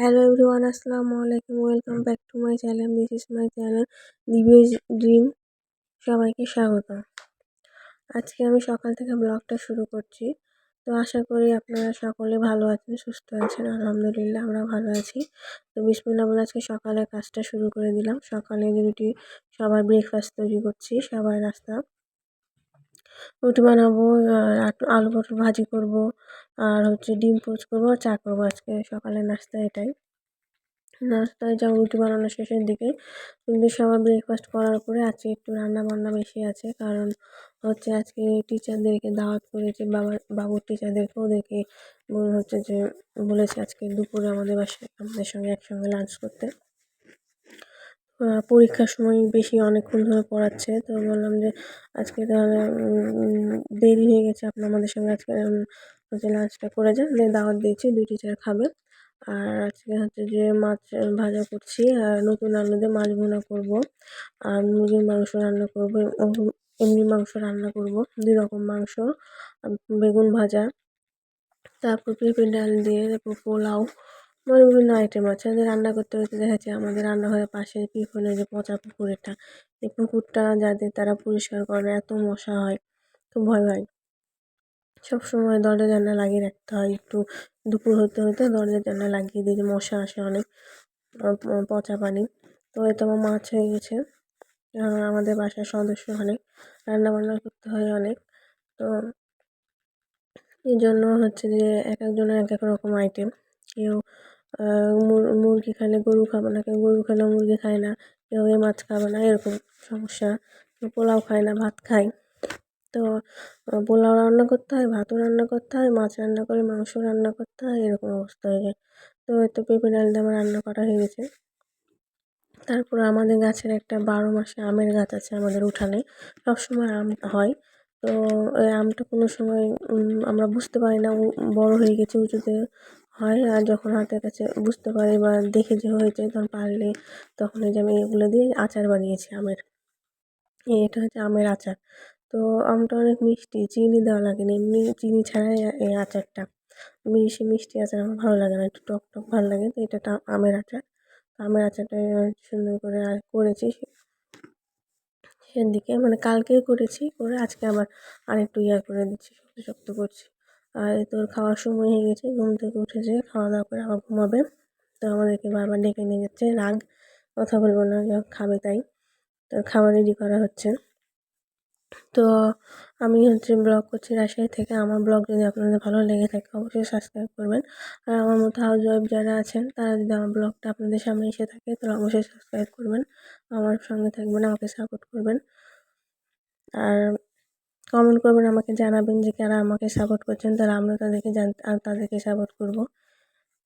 Hello everyone আসসালামু আলাইকুম welcome back to my channel this is my channel দিবিএস dream সবাইকে স্বাগত আজকে আমি সকাল থেকে ব্লগটা শুরু করছি। তো আশা করি আপনারা সকলে ভালো আছেন, সুস্থ আছেন। আলহামদুলিল্লাহ, আমরা ভালো আছি। তো বিসমিল্লা বলে আজকে সকালে কাজটা শুরু করে দিলাম। সকালে রুটি, সবার ব্রেকফাস্ট তৈরি করছি সবাই নাস্তা। রুটি বানাবো আলু পটল ভাজি করব আর হচ্ছে ডিম পোচ করব, চা করব আজকে। সকালের নাস্তা এটাই। নাস্তায় যা রুটি বানানো শেষের দিকে। কিন্তু সবার ব্রেকফাস্ট করার পরে আজকে একটু রান্না বান্না বেশি আছে। কারণ হচ্ছে আজকে টিচারদেরকে দাওয়াত করেছে, বাবা, বাবুর টিচারদেরকে ওদেরকে হচ্ছে যে বলেছে আজকে দুপুরে আমাদের বাসায় আমাদের সঙ্গে একসঙ্গে লাঞ্চ করতে। পরীক্ষার সময় বেশি অনেকক্ষণ ধরে পড়াচ্ছে। তো বললাম যে আজকে তাহলে দেরি হয়ে গেছে। আপনার আমাদের সঙ্গে আজকে হচ্ছে লাঞ্চটা করে যান দিয়ে দাওয়াত দিয়েছি, দুই টিচার খাবে আর আজকে হচ্ছে যে মাছ ভাজা করছি, আর নতুন দিয়ে মাছ ভুনা করব। আর মুরগির মাংস রান্না করব, এমনি মাংস রান্না করব, দুই রকম মাংস বেগুন ভাজা, তারপর পেঁপে ডাল দিয়ে, তারপর পোলাও মানে বিভিন্ন আইটেম আছে। রান্না করতে করতে দেখা যাচ্ছে আমাদের রান্নাঘরের পাশে পিছনে যে পচা পুকুরটা এই পুকুরটা যাদের তারা পরিষ্কার করে, এত মশা হয় খুব ভয় হয়। সবসময় দরজা জানলা লাগিয়ে রাখতে হয়। একটু দুপুর হতে হতে দরজা জানলা লাগিয়ে দিয়ে মশা আসে অনেক পচা পানি, তো এতো আমার মাছ হয়ে গেছে। আমাদের বাসার সদস্য অনেক রান্না বান্না করতে হয় অনেক, তো এই জন্য হচ্ছে যে এক একজনের এক এক রকম আইটেম কেউ মুরগি খেলে গরু খাবে না, কেউ গরু খেলেও মুরগি খায় না, কেউ মাছ খাবে না, এরকম সমস্যা। পোলাও খায় না, ভাত খায়। তো পোলাও রান্না করতে হয়, ভাতও রান্না করতে হয়, মাছ রান্না করে, মাংস রান্না করতে হয়, এরকম অবস্থা হয়ে যায়। তো হয়তো পেঁপে, ডাল দিয়ে আমার রান্না করা হয়ে গেছে। তারপর আমাদের গাছের একটা বারো মাসে আমের গাছ আছে আমাদের উঠানে, সবসময় আম হয়। তো, ওই আমটা কোনো সময় আমরা বুঝতে পারি না বড় হয়ে গেছে, উঁচুতে হয়, আর যখন হাতের কাছে বুঝতে পারি বা দেখে যে হয়েছে, তখন পারলে তখন এই যে আমি এগুলো দিয়ে আচার বানিয়েছি আমের। এটা হচ্ছে আমের আচার। তো আমটা অনেক মিষ্টি, চিনি দেওয়া লাগে না, এমনি চিনি ছাড়াই এই আচারটা। বেশি মিষ্টি আচার আমার ভালো লাগে না, একটু টক টক ভালো লাগে, তো এটা আমের আচার। আমের আচারটা সুন্দর করে আর করেছি সেদিকে মানে কালকেই করেছি, করে আজকে আবার আরেকটু ইয়া করে দিচ্ছি শক্ত শক্ত করছি। আর তোর খাওয়ার সময় হয়ে গেছে, ঘুম থেকে উঠেছে খাওয়া দাওয়া করে আবার ঘুমাবে। তো আমাদেরকে বারবার ডেকে নিয়ে যাচ্ছে, রাগ, কথা বলব না খাবে তাই। তো খাবার রেডি করা হচ্ছে। তো আমি হচ্ছে ব্লগ করছি রাজশাহী থেকে। আমার ব্লগ যদি আপনাদের ভালো লেগে থাকে, অবশ্যই সাবস্ক্রাইব করবেন। আর আমার মতো হাউস ওয়াইফ যারা আছেন, তারা যদি আমার ব্লগটা আপনাদের সামনে এসে থাকে, তাহলে অবশ্যই সাবস্ক্রাইব করবেন। আমার সঙ্গে থাকবেন, আমাকে সাপোর্ট করবেন। আর কমেন্ট করবেন, আমাকে জানাবেন যে কারা আমাকে সাপোর্ট করছেন তারা আমরা তাদেরকে জান তাদেরকে সাপোর্ট করব।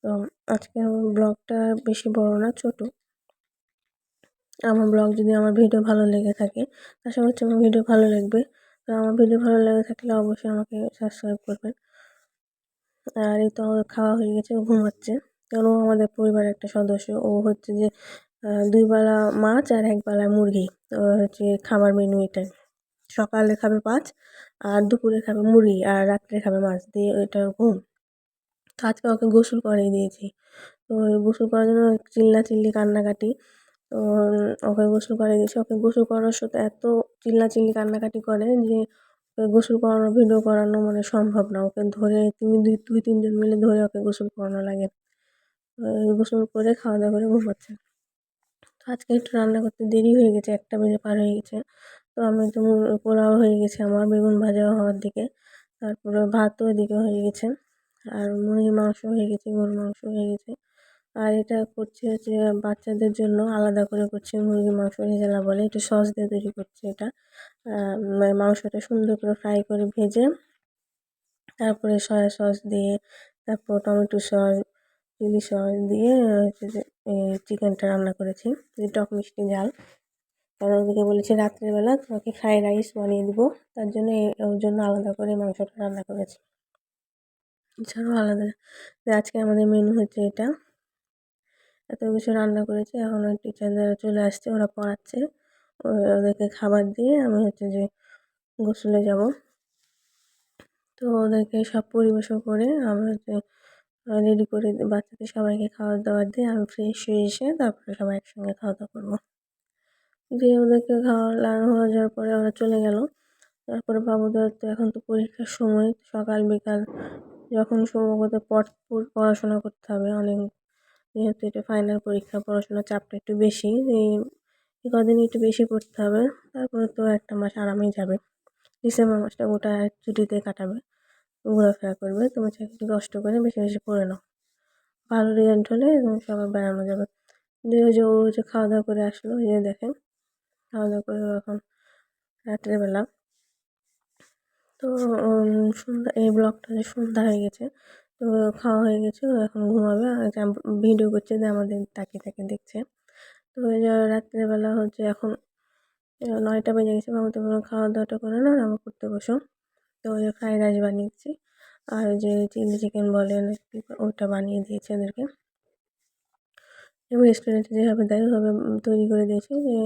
তো আজকে আমার ব্লগটা বেশি বড় না, ছোট। আমার ব্লগ যদি আমার ভিডিও ভালো লেগে থাকে আশা করছি আমার ভিডিও ভালো লাগবে। তো আমার ভিডিও ভালো লেগে থাকলে অবশ্যই আমাকে সাবস্ক্রাইব করবেন। আর এই তো খাওয়া হয়ে গেছে, ও ঘুমাচ্ছে। কারণ ও আমাদের পরিবারের একটা সদস্য, ও হচ্ছে যে দুই বেলা মাছ আর এক বেলা মুরগি। তো হচ্ছে খাবার মেনু এটাই সকালে খাবে মাছ আর দুপুরে খাবে মুরগি আর রাত্রে খাবে মাছ, দিয়ে ওইটা ঘুম। তো আজকে ওকে গোসল করিয়ে দিয়েছি। তো গোসল করার জন্য চিল্লা চিল্লি কান্নাকাটি তো ওকে গোসল করে দিয়েছি। ওকে গোসল করানোর সাথে এত চিল্লাচিল্লি কান্নাকাটি করে যে ওকে গোসল করানো, ভিডিও করানো মানে সম্ভব না। ওকে ধরে তুমি দুই দুই, তিনজন মিলে ধরে ওকে গোসল করানো লাগে। গোসল করে খাওয়া দাওয়া করে ঘুমাচ্ছে। তো আজকে একটু রান্না করতে দেরি হয়ে গেছে, একটা বেজে পার হয়ে গেছে। তো আমি তো পোলাও হয়ে গেছে আমার, বেগুন ভাজা হওয়ার দিকে। তারপরে ভাতও এদিকে হয়ে গেছে। আর মুরগির মাংস হয়ে গেছে, গরুর মাংস হয়ে গেছে। আর এটা করছি হচ্ছে বাচ্চাদের জন্য আলাদা করে করছি মুরগির মাংস রেজালা বলে। একটু সস দিয়ে তৈরি করছি এটা। মানে মাংসটা সুন্দর করে ফ্রাই করে ভেজে তারপরে সয়া সস দিয়ে, তারপর টমেটো সস, চিলি সস দিয়ে হচ্ছে যে চিকেনটা রান্না করেছি। টক মিষ্টি ঝাল। কারণ ওদেরকে বলেছি রাত্রেবেলা তোমাকে ফ্রাইড রাইস বানিয়ে দেবো। তার জন্য ওর জন্য আলাদা করে মাংসটা রান্না করেছি। এছাড়াও আলাদা আজকে আমাদের মেনু হচ্ছে এটা। এত কিছু রান্না করেছি, এখন ওই টিচাররা চলে আসছে, ওরা পড়াচ্ছে। ওদেরকে খাবার দিয়ে আমি হচ্ছে যে গোসলে যাব। তো ওদেরকে সব পরিবেশন করে আমি হচ্ছে রেডি করে বাচ্চাদের সবাইকে খাবার দাবার দিয়ে আমি ফ্রেশ হয়ে এসে তারপরে সবাই একসঙ্গে খাওয়া দাওয়া করব। দিয়ে ওদেরকে খাওয়ানো হয়ে যাওয়ার পরে ওরা চলে গেল। তারপরে বাবুদের তো এখন তো পরীক্ষার সময় সকাল বিকাল যখন সম্ভবত পড়, পড়াশোনা করতে হবে, অনেক যেহেতু এটা ফাইনাল পরীক্ষা, পড়াশোনার চাপটা একটু বেশি, এই কদিন একটু বেশি পড়তে হবে। তারপরে তো একটা মাস আরামেই যাবে। ডিসেম্বর মাসটা গোটা ছুটিতে কাটাবে। ঘোরাফেরা করবে তুমি একটু কষ্ট করে বেশি বেশি পড়ে নাও। ভালো রেজাল্ট হলে সবাই বেড়ানো যাবে। দিয়ে যে, ও যে খাওয়া দাওয়া করে আসলো, ওই যে দেখেন, খাওয়া দাওয়া করে এখন রাত্রেবেলা তো সন্ধ্যা, এই ব্লগটা যে সন্ধ্যা হয়ে গেছে তো খাওয়া হয়ে গেছে, ও এখন ঘুমাবে। ভিডিও করছে যে আমাদের তাকিয়ে তাকিয়ে দেখছে। তো রাত্রেবেলা হচ্ছে এখন নয়টা বেজে গেছে বাবু তো খাওয়া দাওয়াটা করে না আমার করতে বসো। তো ওই ফ্রাইড রাইস বানিয়েছি। আর যে চিলি চিকেন বলেন ওটা বানিয়ে দিয়েছি ওদেরকে। এবং রেস্টুরেন্টে যেভাবে দেয়, ওভাবে তৈরি করে দিয়েছি। যে,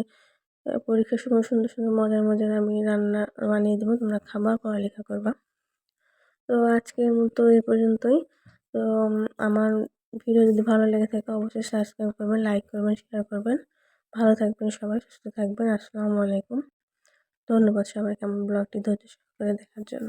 পরীক্ষার সময় সুন্দর সুন্দর মজার মজার আমি রান্না বানিয়ে দেবো, তোমরা খাবার পড়ালেখা করবা। তো আজকের মতো এই পর্যন্তই। তো আমার ভিডিও যদি ভালো লেগে থাকে অবশ্যই সাবস্ক্রাইব করবেন লাইক করবেন শেয়ার করবেন। ভালো থাকবেন সবাই, সুস্থ থাকবেন। আসসালামু আলাইকুম। ধন্যবাদ সবাইকে আমার ব্লগটি ধৈর্য সহকারে দেখার জন্য।